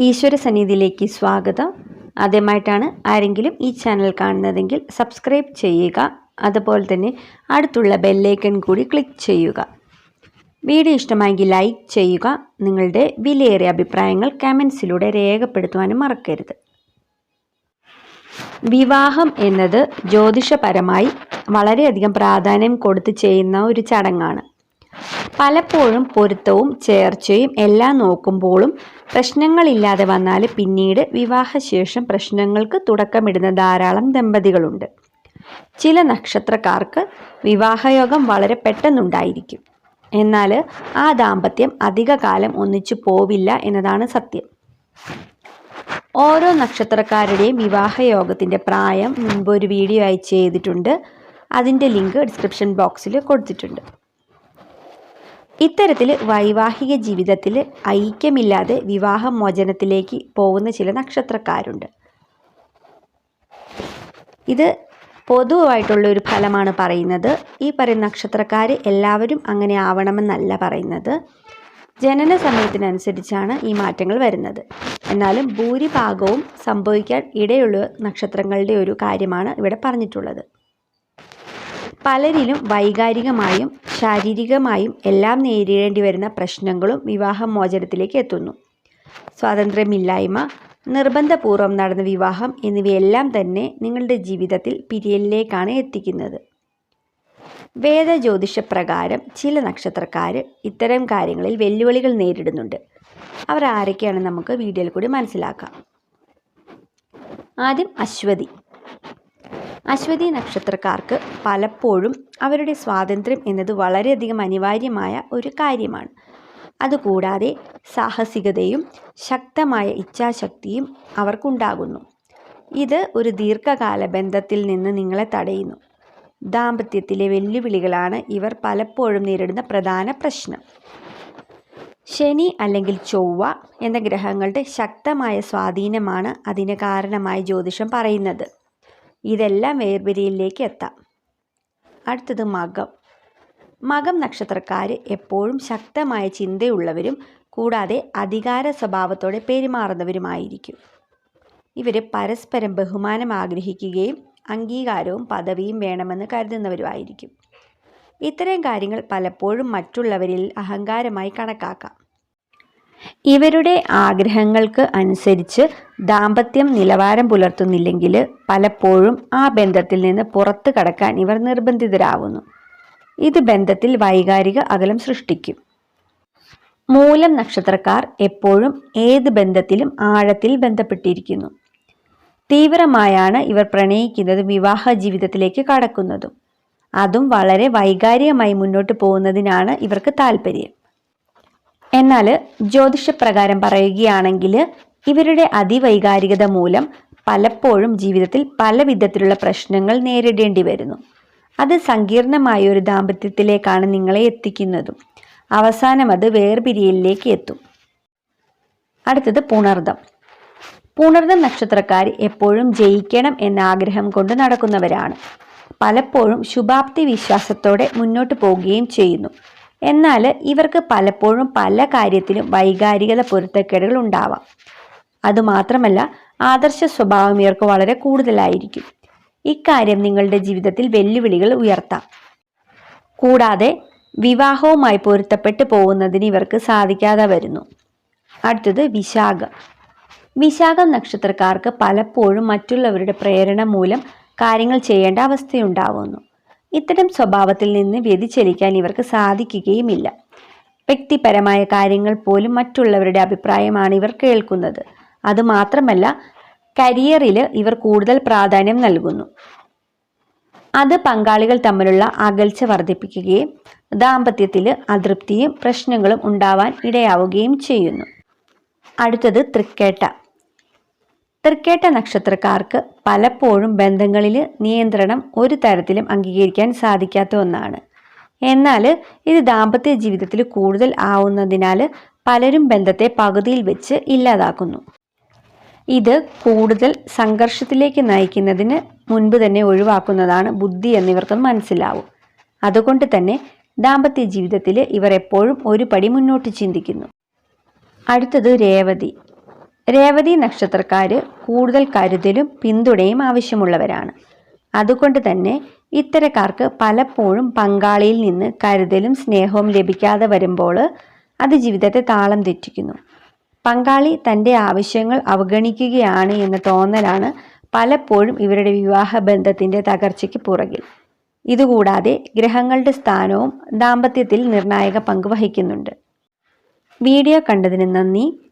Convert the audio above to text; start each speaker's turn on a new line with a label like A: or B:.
A: ഈശ്വര സന്നിധിയിലേക്ക് സ്വാഗതം. ആദ്യമായിട്ടാണ് ആരെങ്കിലും ഈ ചാനൽ കാണുന്നതെങ്കിൽ സബ്സ്ക്രൈബ് ചെയ്യുക. അതുപോലെ തന്നെ അടുത്തുള്ള ബെല്ലൈക്കൺ കൂടി ക്ലിക്ക് ചെയ്യുക. വീഡിയോ ഇഷ്ടമായെങ്കിൽ ലൈക്ക് ചെയ്യുക. നിങ്ങളുടെ വിലയേറിയ അഭിപ്രായങ്ങൾ കമൻസിലൂടെ രേഖപ്പെടുത്തുവാനും മറക്കരുത്. വിവാഹം എന്നത് ജ്യോതിഷപരമായി വളരെയധികം പ്രാധാന്യം കൊടുത്ത് ചെയ്യുന്ന ഒരു ചടങ്ങാണ്. പലപ്പോഴും പൊരുത്തവും ചേർച്ചയും എല്ലാം നോക്കുമ്പോഴും പ്രശ്നങ്ങളില്ലാതെ വന്നാൽ പിന്നീട് വിവാഹശേഷം പ്രശ്നങ്ങൾക്ക് തുടക്കമിടുന്ന ധാരാളം ദമ്പതികളുണ്ട്. ചില നക്ഷത്രക്കാർക്ക് വിവാഹയോഗം വളരെ പെട്ടെന്നുണ്ടായിരിക്കും. എന്നാൽ ആ ദാമ്പത്യം അധികകാലം ഒന്നിച്ചു പോവില്ല എന്നതാണ് സത്യം. ഓരോ നക്ഷത്രക്കാരുടെയും വിവാഹയോഗത്തിന്റെ പ്രായം മുൻപ് ഒരു വീഡിയോ ആയി ചെയ്തിട്ടുണ്ട്. അതിന്റെ ലിങ്ക് ഡിസ്ക്രിപ്ഷൻ ബോക്സിൽ കൊടുത്തിട്ടുണ്ട്. ഇത്തരത്തിൽ വൈവാഹിക ജീവിതത്തിൽ ഐക്യമില്ലാതെ വിവാഹമോചനത്തിലേക്ക് പോകുന്ന ചില നക്ഷത്രക്കാരുണ്ട്. ഇത് പൊതുവായിട്ടുള്ള ഒരു ഫലമാണ് പറയുന്നത്. ഈ പറയുന്ന നക്ഷത്രക്കാർ എല്ലാവരും അങ്ങനെ ആവണമെന്നല്ല പറയുന്നത്. ജനന സമയത്തിനനുസരിച്ചാണ് ഈ മാറ്റങ്ങൾ വരുന്നത്. എന്നാലും ഭൂരിഭാഗവും സംഭവിക്കാൻ ഇടയുള്ള നക്ഷത്രങ്ങളുടെ ഒരു കാര്യമാണ് ഇവിടെ പറഞ്ഞിട്ടുള്ളത്. പലരിലും വൈകാരികമായും ശാരീരികമായും എല്ലാം നേരിടേണ്ടി വരുന്ന പ്രശ്നങ്ങളും വിവാഹമോചനത്തിലേക്ക് എത്തുന്നു. സ്വാതന്ത്ര്യമില്ലായ്മ നിർബന്ധപൂർവം നടന്ന വിവാഹം എന്നിവയെല്ലാം തന്നെ നിങ്ങളുടെ ജീവിതത്തിൽ പിരിയലിലേക്കാണ് എത്തിക്കുന്നത്. വേദജ്യോതിഷപ്രകാരം ചില നക്ഷത്രക്കാർ ഇത്തരം കാര്യങ്ങളിൽ വെല്ലുവിളികൾ നേരിടുന്നുണ്ട്. അവർ ആരൊക്കെയാണ് നമുക്ക് വീഡിയോയിൽ കൂടി മനസ്സിലാക്കാം. ആദ്യം അശ്വതി. അശ്വതി നക്ഷത്രക്കാർക്ക് പലപ്പോഴും അവരുടെ സ്വാതന്ത്ര്യം എന്നത് വളരെയധികം അനിവാര്യമായ ഒരു കാര്യമാണ്. അതുകൂടാതെ സാഹസികതയും ശക്തമായ ഇച്ഛാശക്തിയും അവർക്കുണ്ടാകുന്നു. ഇത് ഒരു ദീർഘകാല ബന്ധത്തിൽ നിന്ന് നിങ്ങളെ തടയുന്നു. ദാമ്പത്യത്തിലെ വെല്ലുവിളികളാണ് ഇവർ പലപ്പോഴും നേരിടുന്ന പ്രധാന പ്രശ്നം. ശനി അല്ലെങ്കിൽ ചൊവ്വ എന്ന ഗ്രഹങ്ങളുടെ ശക്തമായ സ്വാധീനമാണ് അതിന് കാരണമായി ജ്യോതിഷം പറയുന്നത്. ഇതെല്ലാം വേർപിരിയിലേക്ക് എത്താം. അടുത്തത് മകം. മകം നക്ഷത്രക്കാർ എപ്പോഴും ശക്തമായ ചിന്തയുള്ളവരും കൂടാതെ അധികാര സ്വഭാവത്തോടെ പെരുമാറുന്നവരുമായിരിക്കും. ഇവർ പരസ്പരം ബഹുമാനം ആഗ്രഹിക്കുകയും അംഗീകാരവും പദവിയും വേണമെന്ന് കരുതുന്നവരുമായിരിക്കും. ഇത്തരം കാര്യങ്ങൾ പലപ്പോഴും മറ്റുള്ളവരിൽ അഹങ്കാരമായി കണക്കാക്കാം. ഇവരുടെ ആഗ്രഹങ്ങൾക്ക് അനുസരിച്ച് ദാമ്പത്യം നിലവാരം പുലർത്തുന്നില്ലെങ്കിൽ പലപ്പോഴും ആ ബന്ധത്തിൽ നിന്ന് പുറത്തു കടക്കാൻ ഇവർ നിർബന്ധിതരാവുന്നു. ഇത് ബന്ധത്തിൽ വൈകാരിക അകലം സൃഷ്ടിക്കും. മൂലം നക്ഷത്രക്കാർ എപ്പോഴും ഏത് ബന്ധത്തിലും ആഴത്തിൽ ബന്ധപ്പെട്ടിരിക്കുന്നു. തീവ്രമായാണ് ഇവർ പ്രണയിക്കുന്നതും വിവാഹ ജീവിതത്തിലേക്ക് കടക്കുന്നതും. അതും വളരെ വൈകാരികമായി മുന്നോട്ട് പോകുന്നതിനാണ് ഇവർക്ക് താല്പര്യം എന്നാൽ ജ്യോതിഷപ്രകാരം പറയുകയാണെങ്കിൽ ഇവരുടെ അതിവൈകാരികത മൂലം പലപ്പോഴും ജീവിതത്തിൽ പല വിധത്തിലുള്ള പ്രശ്നങ്ങൾ നേരിടേണ്ടി വരുന്നു. അത് സങ്കീർണമായ ഒരു ദാമ്പത്യത്തിലേക്കാണ് നിങ്ങളെ എത്തിക്കുന്നതും. അവസാനം അത് വേർപിരിയലിലേക്ക് എത്തും. അടുത്തത് പുണർദം. പുണർദം നക്ഷത്രക്കാർ എപ്പോഴും ജയിക്കണം എന്ന ആഗ്രഹം കൊണ്ട് നടക്കുന്നവരാണ്. പലപ്പോഴും ശുഭാപ്തി വിശ്വാസത്തോടെ മുന്നോട്ട് പോവുകയും ചെയ്യുന്നു. എന്നാൽ ഇവർക്ക് പലപ്പോഴും പല കാര്യത്തിലും വൈകാരികത പൊരുത്തക്കേടുകൾ ഉണ്ടാവാം. അതുമാത്രമല്ല ആദർശ സ്വഭാവം ഇവർക്ക് വളരെ കൂടുതലായിരിക്കും. ഇക്കാര്യം നിങ്ങളുടെ ജീവിതത്തിൽ വെല്ലുവിളികൾ ഉയർത്താം. കൂടാതെ വിവാഹവുമായി പൊരുത്തപ്പെട്ടു പോകുന്നതിന് ഇവർക്ക് സാധിക്കാതെ വരുന്നു. അടുത്തത് വിശാഖം. വിശാഖം നക്ഷത്രക്കാർക്ക് പലപ്പോഴും മറ്റുള്ളവരുടെ പ്രേരണ മൂലം കാര്യങ്ങൾ ചെയ്യേണ്ട അവസ്ഥയുണ്ടാവുന്നു. ഇത്തരം സ്വഭാവത്തിൽ നിന്ന് വ്യതിചലിക്കാൻ ഇവർക്ക് സാധിക്കുകയുമില്ല. വ്യക്തിപരമായ കാര്യങ്ങൾ പോലും മറ്റുള്ളവരുടെ അഭിപ്രായമാണ് ഇവർ കേൾക്കുന്നത്. അതുമാത്രമല്ല കരിയറിൽ ഇവർ കൂടുതൽ പ്രാധാന്യം നൽകുന്നു. അത് പങ്കാളികൾ തമ്മിലുള്ള അകൽച്ച വർദ്ധിപ്പിക്കുകയും ദാമ്പത്യത്തിൽ അതൃപ്തിയും പ്രശ്നങ്ങളും ഉണ്ടാവാൻ ഇടയാവുകയും ചെയ്യുന്നു. അടുത്തത് തൃക്കേട്ട. തൃക്കേട്ട നക്ഷത്രക്കാർക്ക് പലപ്പോഴും ബന്ധങ്ങളിൽ നിയന്ത്രണം ഒരു തരത്തിലും അംഗീകരിക്കാൻ സാധിക്കാത്ത ഒന്നാണ്. എന്നാൽ ഇത് ദാമ്പത്യ ജീവിതത്തിൽ കൂടുതൽ ആവുന്നതിനാൽ പലരും ബന്ധത്തെ പകുതിയിൽ വെച്ച് ഇല്ലാതാക്കുന്നു. ഇത് കൂടുതൽ സംഘർഷത്തിലേക്ക് നയിക്കുന്നതിന് മുൻപ് തന്നെ ഒഴിവാക്കുന്നതാണ് ബുദ്ധി എന്നിവർക്ക് മനസ്സിലാവും. അതുകൊണ്ട് തന്നെ ദാമ്പത്യ ജീവിതത്തിൽ ഇവർ എപ്പോഴും ഒരു പടി മുന്നോട്ട് ചിന്തിക്കുന്നു. അടുത്തത് രേവതി. രേവതി നക്ഷത്രക്കാർ കൂടുതൽ കരുതലും പിന്തുണയും ആവശ്യമുള്ളവരാണ്. അതുകൊണ്ട് തന്നെ ഇത്തരക്കാർക്ക് പലപ്പോഴും പങ്കാളിയിൽ നിന്ന് കരുതലും സ്നേഹവും ലഭിക്കാതെ വരുമ്പോൾ അത് ജീവിതത്തെ താളം തെറ്റിക്കുന്നു. പങ്കാളി തന്റെ ആവശ്യങ്ങൾ അവഗണിക്കുകയാണ് എന്ന തോന്നലാണ് പലപ്പോഴും ഇവരുടെ വിവാഹ ബന്ധത്തിന്റെ തകർച്ചയ്ക്ക് പുറകിൽ. ഇതുകൂടാതെ ഗ്രഹങ്ങളുടെ സ്ഥാനവും ദാമ്പത്യത്തിൽ നിർണായക പങ്ക് വഹിക്കുന്നുണ്ട്. വീഡിയോ കണ്ടതിന് നന്ദി.